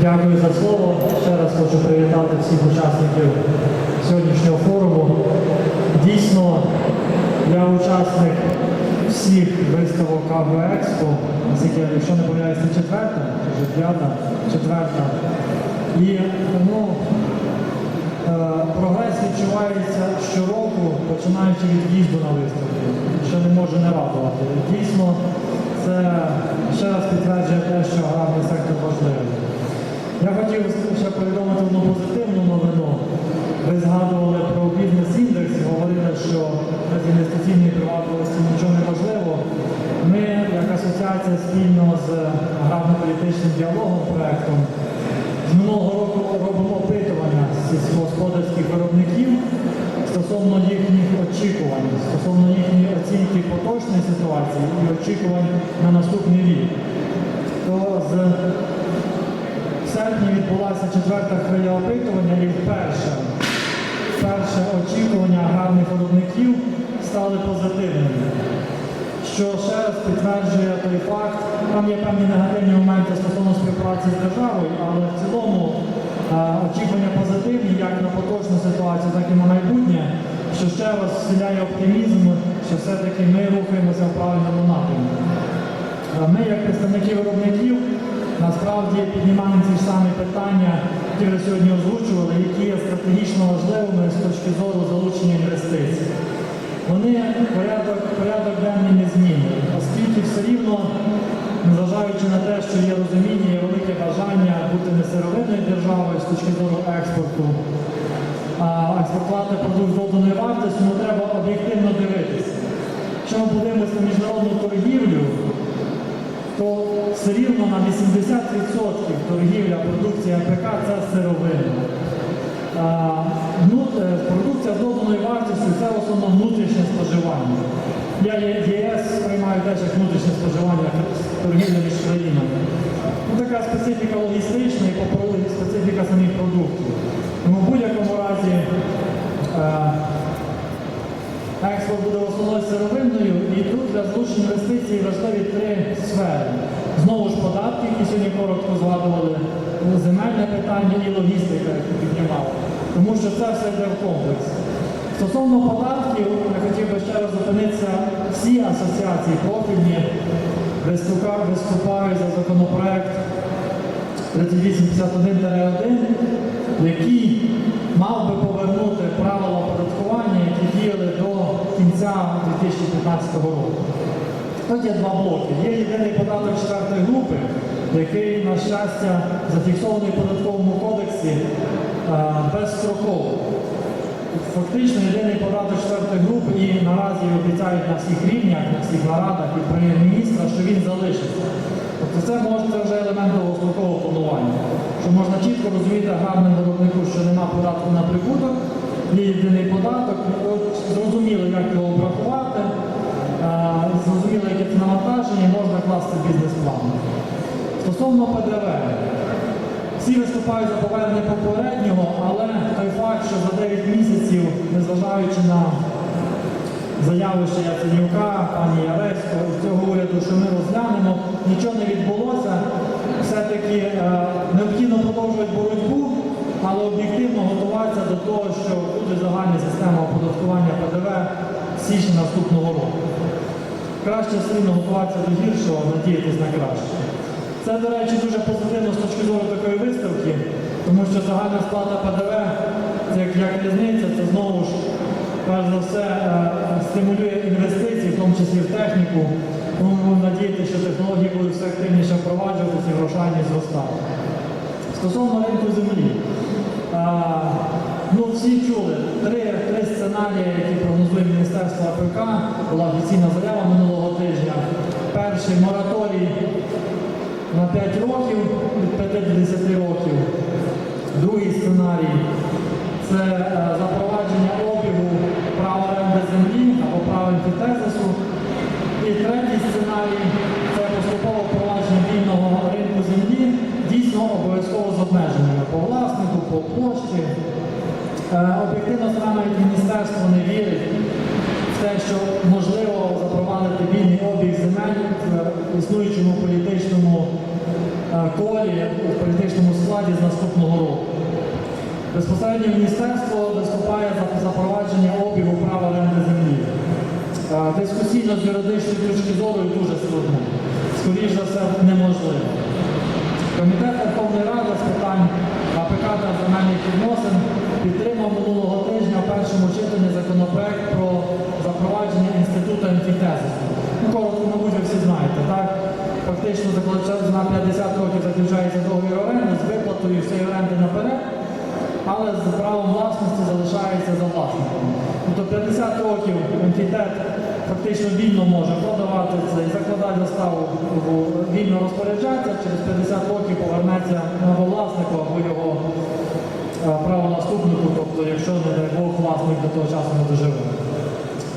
Дякую за слово. Ще раз хочу привітати всіх учасників сьогоднішнього форуму. Дійсно, я учасник всіх виставок АВЕКСПО, наскільки, якщо не помиляюсь, це четверта, вже п'ята, четверта. І ну, е, прогрес відчувається щороку, починаючи від в'їзду на виставку, що не може не радувати. Дійсно, це ще раз підтверджує те, що аграрний сектор важливий. Я хотів ще повідомити одну позитивну новину. Ви згадували про бізнес-індекс, говорили, що без інвестиційної привабливості нічого не важливо. Ми, як асоціація, спільно з аграрно-політичним діалогом проектом з минулого року робимо опитування сільськогосподарських виробників стосовно їхніх очікувань, стосовно їхньої оцінки поточної ситуації і очікувань на наступний рік. То з серпні відбулася четверта хвиля опитування і вперше, вперше очікування аграрних виробників стали позитивними. Що ще раз підтверджує той факт, там є певні негативні моменти стосовно співпраці з державою, але в цілому е, очікування позитивні як на поточну ситуацію, так і на майбутнє, що ще раз вселяє оптимізм, що все-таки ми рухаємося в правильному напрямку. Е, Ми, як представники виробників, насправді піднімаємо ті ж самі питання, які ви сьогодні озвучували, які є стратегічно важливими з точки зору залучення інвестицій. Вони порядок, порядок денний не змінюють, оскільки все рівно, незважаючи на те, що є розуміння, є велике бажання бути не сировинною державою з точки зору експорту, а експортувати продукт доданої вартості, ну треба об'єктивно дивитися. Якщо ми подивимося на міжнародну торгівлю, то все рівно на 80% торгівля продукції АПК це сировина. Ну, е, продукція з доданою вартістю це в основному внутрішнє споживання. Я ЄС сприймаю теж як внутрішнє споживання торгівлі між країнами. Ну, така специфіка логістична і попро- специфіка самих продуктів. Тому в будь-якому разі е, Експорт буде основною сировинною, і тут для залучення інвестицій важливі три сфери. Знову ж податки, які сьогодні коротко згадували, земельне питання і логістика, яку піднімали. Тому що це все йде в комплекс. Стосовно податків, я хотів би ще раз зупинитися, всі асоціації профільні виступають за законопроект 3851-1, який мав би повернути правила оподаткування, які діяли до кінця 2015 року. Тут є два блоки. Є єдиний податок четвертої групи, який, на щастя, зафіксований в податковому кодексі безстроково. Фактично єдиний податок четвертої групи і наразі обіцяють на всіх рівнях, на всіх нарадах і прем'єр-міністра, що він залишиться. Тобто це може це вже елемент довгострокового планування. Що можна чітко розуміти аграрному виробнику, що нема податку на прибуток, є єдиний податок, от зрозуміло, як його обрахувати, зрозуміло, яке це навантаження, можна класти бізнес-план. Стосовно ПДВ. Всі виступають за повернення попереднього, але той факт, що за 9 місяців, незважаючи на заяви ще Яценюка, пані Яресько цього уряду, що ми розглянемо, нічого не відбулося. Все-таки е, необхідно продовжувати боротьбу, але об'єктивно готуватися до того, що буде загальна система оподаткування ПДВ з січня наступного року. Краще сильно готуватися до гіршого, надіятися на краще. Це, до речі, дуже позитивно з точки зору такої виставки, тому що загальна сплата ПДВ, це як, різниця, це знову ж, перш за все, е, стимулює інвестиції, в тому числі в техніку. Тому ми будемо надіятися, що технології будуть все активніше впроваджуватися і грошайність зростати. Стосовно ринку землі. А, ну, всі чули три, три сценарії, які прогнозує Міністерство АПК, була офіційна заява минулого тижня. Перший мораторій на 5 років, від 5 до 10 років. Другий сценарій це е, запровадження обігу права оренди землі або права антитезису. І третій сценарій це поступове впровадження вільного ринку землі, дійсно обов'язково з обмеженнями по власнику, по площі. Е, Об'єктивно саме міністерство не вірить те, що можливо запровадити вільний обіг земель в існуючому політичному е, колі у політичному складі з наступного року. Безпосередньо міністерство виступає за запровадження обігу права оренди землі. Е, Дискусійно з юридичної точки зору і дуже складно. Скоріше за все, неможливо. Комітет Верховної Ради з питань АПК та земельних відносин підтримав минулого в першому читанні законопроект про запровадження інституту емфітезису. Ну, коротко, мабуть, ви всі знаєте, так? Фактично на 50 років заключається договір оренди з виплатою всієї оренди наперед, але з правом власності залишається за власником. Тобто 50 років емфітет фактично вільно може продавати це і закладати заставу вільно розпоряджатися, через 50 років повернеться або власнику, або його правонаступнику, тобто якщо, не дай Бог, власник до того часу не доживе.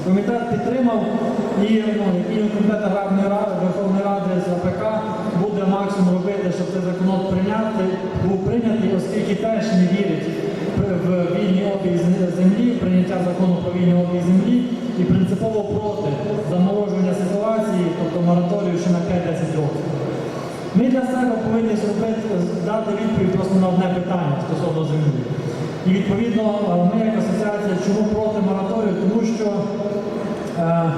Комітет підтримав і ну, комітет аграрної ради Верховної Ради з АПК буде максимум робити, щоб цей закон прийняти, був прийнятий, оскільки теж не вірить в- вільний обіг землі, прийняття закону про вільний обіг землі і принципово проти замороження ситуації, тобто мораторію ще на 5-10 років. Ми для себе повинні зробити, дати відповідь просто на одне питання стосовно землі. І відповідно е, ми як асоціація чому проти мораторію, тому що е,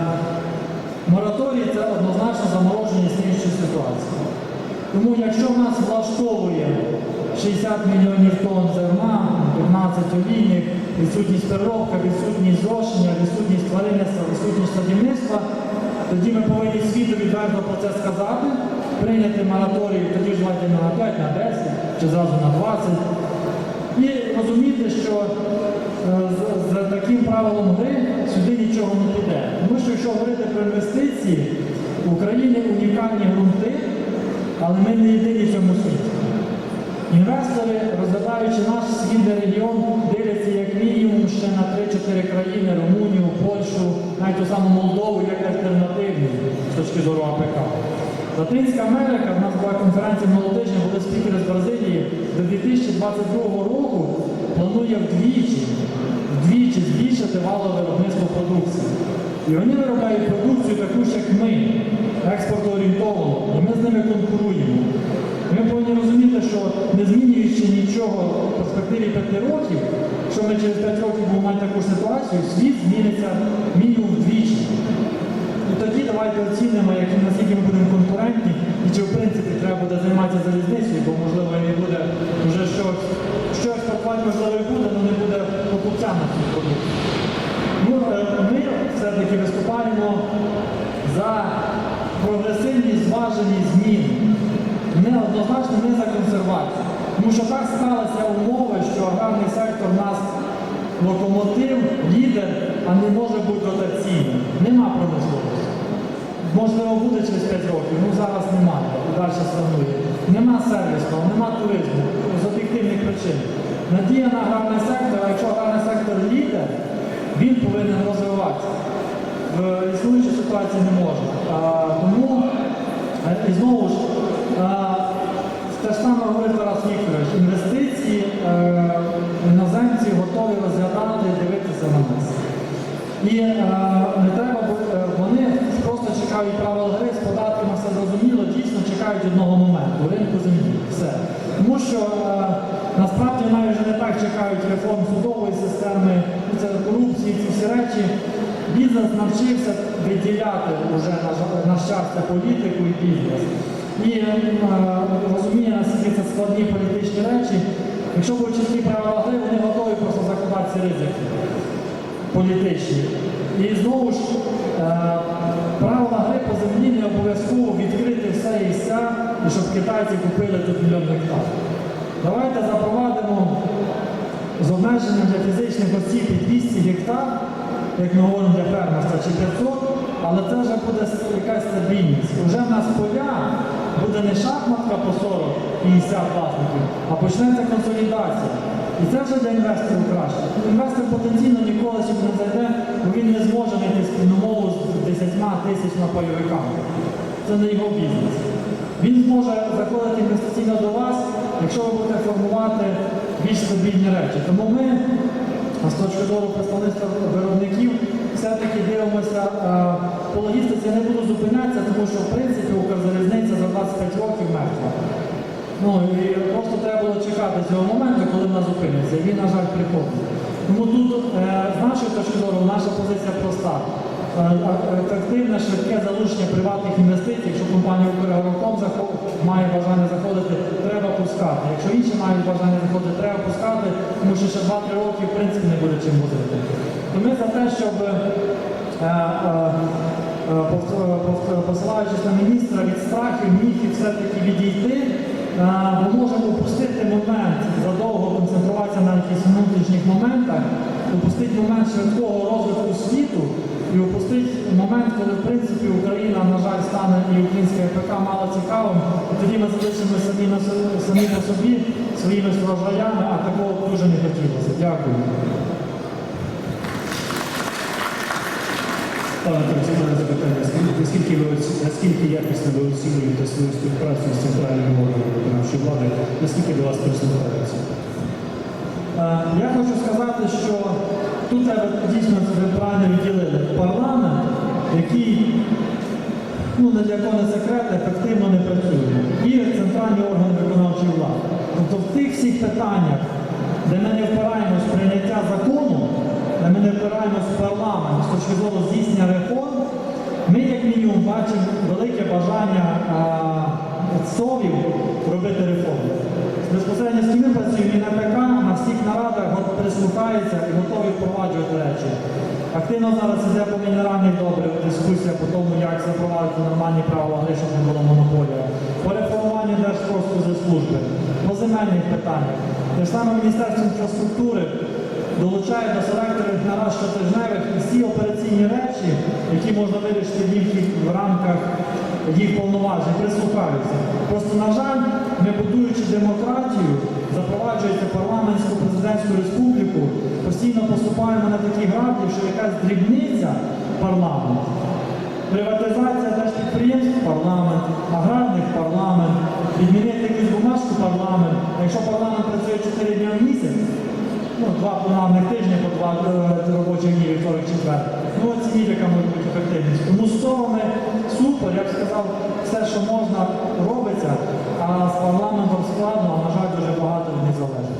мораторій це однозначно замороження існуючої ситуації. Тому якщо в нас влаштовує 60 мільйонів тонн зерна, 15 олійних, відсутність переробка, відсутність зрошення, відсутність тваринництва, відсутність садівництва, тоді ми повинні світу відверто про це сказати, прийняти мораторій, тоді ж не на 5, на 10 чи зразу на 20. І розуміти, що е, з, з таким правилом гри сюди нічого не піде. Тому що якщо говорити про інвестиції, в Україні унікальні ґрунти, але ми не єдині в цьому світі. Інвестори, розглядаючи наш східний регіон, дивляться як мінімум ще на 3-4 країни Румунію, Польщу, навіть ту саму Молдову, як альтернативні з точки зору АПК. Латинська Америка, в нас була конференція тижня, були спікери з Бразилії, до 2022 року планує вдвічі, вдвічі збільшити валове виробництво продукції. І вони виробляють продукцію таку ж, як ми, експортоорієнтовану, і ми з ними конкуруємо. Ми повинні розуміти, що не змінюючи нічого в перспективі 5 років, що ми через 5 років будемо мати таку ж ситуацію, світ зміниться мінімум давайте оцінимо, які наскільки ми будемо конкурентні, і чи в принципі треба буде займатися залізницею, бо можливо не буде вже щось, щось експортувати, можливо, і буде, але не буде покупця на цю продукцію. Ну, е, ми все-таки виступаємо за прогресивні зважені зміни. Не однозначно не за консервацію. Тому що так сталися умови, що аграрний сектор у нас локомотив, лідер, а не може бути дотаційним. Нема промисловості. Можливо, буде через 5 років, ну зараз немає, далі станує. Нема сервісного, нема туризму з об'єктивних причин. Надія на аграрний сектор, а якщо аграрний сектор лідер, він повинен розвиватися. В існуючій ситуації не можна. А, тому е, і знову ж, а, те ж саме говорить Тарас Вікторович, інвестиції е, іноземці готові розглядати і дивитися на нас. І е, не треба, просто чекають правил гри з податками, все зрозуміло, дійсно чекають одного моменту ринку землі. Все. Тому що е, насправді вже не так чекають реформ судової системи, це корупції, ці всі речі. Бізнес навчився виділяти вже на, на щастя політику і бізнес. І е, розуміє, наскільки це складні політичні речі. Якщо будуть чіткі правила гри, вони готові просто закладати ці ризики політичні. І знову ж е, правила гри по землі не обов'язково відкрити все і вся, і щоб китайці купили тут мільйон гектар. Давайте запровадимо з обмеженням для фізичних осіб і 200 гектар, як ми говоримо для фермерства, чи 500, але це вже буде якась стабільність. Уже в нас поля буде не шахматка по 40-50 власників, а почнеться консолідація. І це вже для інвесторів краще. Інвестор потенційно ніколи сюди не зайде, бо він не зможе знайти спільну мову 10 тисячами пайовиками. Це не його бізнес. Він зможе заходити інвестиційно до вас, якщо ви будете формувати більш стабільні речі. Тому ми, з точки зору представництва виробників, все-таки дивимося е, по логістиці. Я не буду зупинятися, тому що в принципі Укрзалізниця за 25 років мертва. Ну і просто треба було чекати цього моменту, коли вона зупиниться. І він, на жаль, приходить. Тому тут, е, з нашої точки зору, наша позиція проста. Е, швидке залучення приватних інвестицій, якщо компанія Укргороком має бажання заходити, треба пускати. Якщо інші мають бажання заходити, треба пускати, тому що ще 2-3 роки в принципі не буде чим возити. То ми за те, щоб е, е, е, пос- пос- посилаючись на міністра від страхів, міфів все-таки відійти, бо можемо упустити момент, задовго концентруватися на якихось внутрішніх моментах, упустити момент швидкого розвитку світу і упустити момент, коли в принципі Україна, на жаль, стане і українське ПК мало цікавим, і тоді ми залишимо самі, на самі по собі своїми врожаями, а такого дуже не хотілося. Дякую. Пане Тарасі, запитання. Наскільки ви наскільки якісно ви оцінюєте свою співпрацю з центральними органами виконавчої влади? Наскільки до вас прислухаються? Е, Я хочу сказати, що тут треба дійсно ви правильно відділили парламент, який ну, для кого не секрет, ефективно не працює. І центральні органи виконавчої влади. Тобто в тих всіх питаннях, де ми не впираємось в прийняття закону, де ми не впираємось в парламент з точки зору здійснення реформ, ми як мінімум бачимо велике бажання а, ЦОВів робити реформи. Безпосередньо з ким ми працюємо і на ПК нарадах от прислухаються і готові впроваджувати речі. Активно зараз іде по мінеральних добрив дискусія по тому, як запровадити нормальні правила гри, щоб не було монополія, по реформуванню Держпродспоживслужби, по земельних питаннях. Те ж саме Міністерство інфраструктури долучає до селекторів нарад щотижневих всі операційні речі, які можна вирішити в рамках їх повноважень, прислухаються. Просто, на жаль, ми будуючи демократію, запроваджується парламентську президентську республіку, постійно поступаємо на такі граблі, що якась дрібниця парламент. Приватизація держпідприємств парламент, аграрних парламент, відмінити якусь бумажку парламент. Якщо парламент працює 4 дні в місяць, ну, два пленарних тижні по два е, робочих дні, вівторок, четвер його ціліками будуть ефективність. Тому з совами супер, я б сказав, все, що можна, робиться, а з парламентом складно, а на жаль, дуже багато від залежить.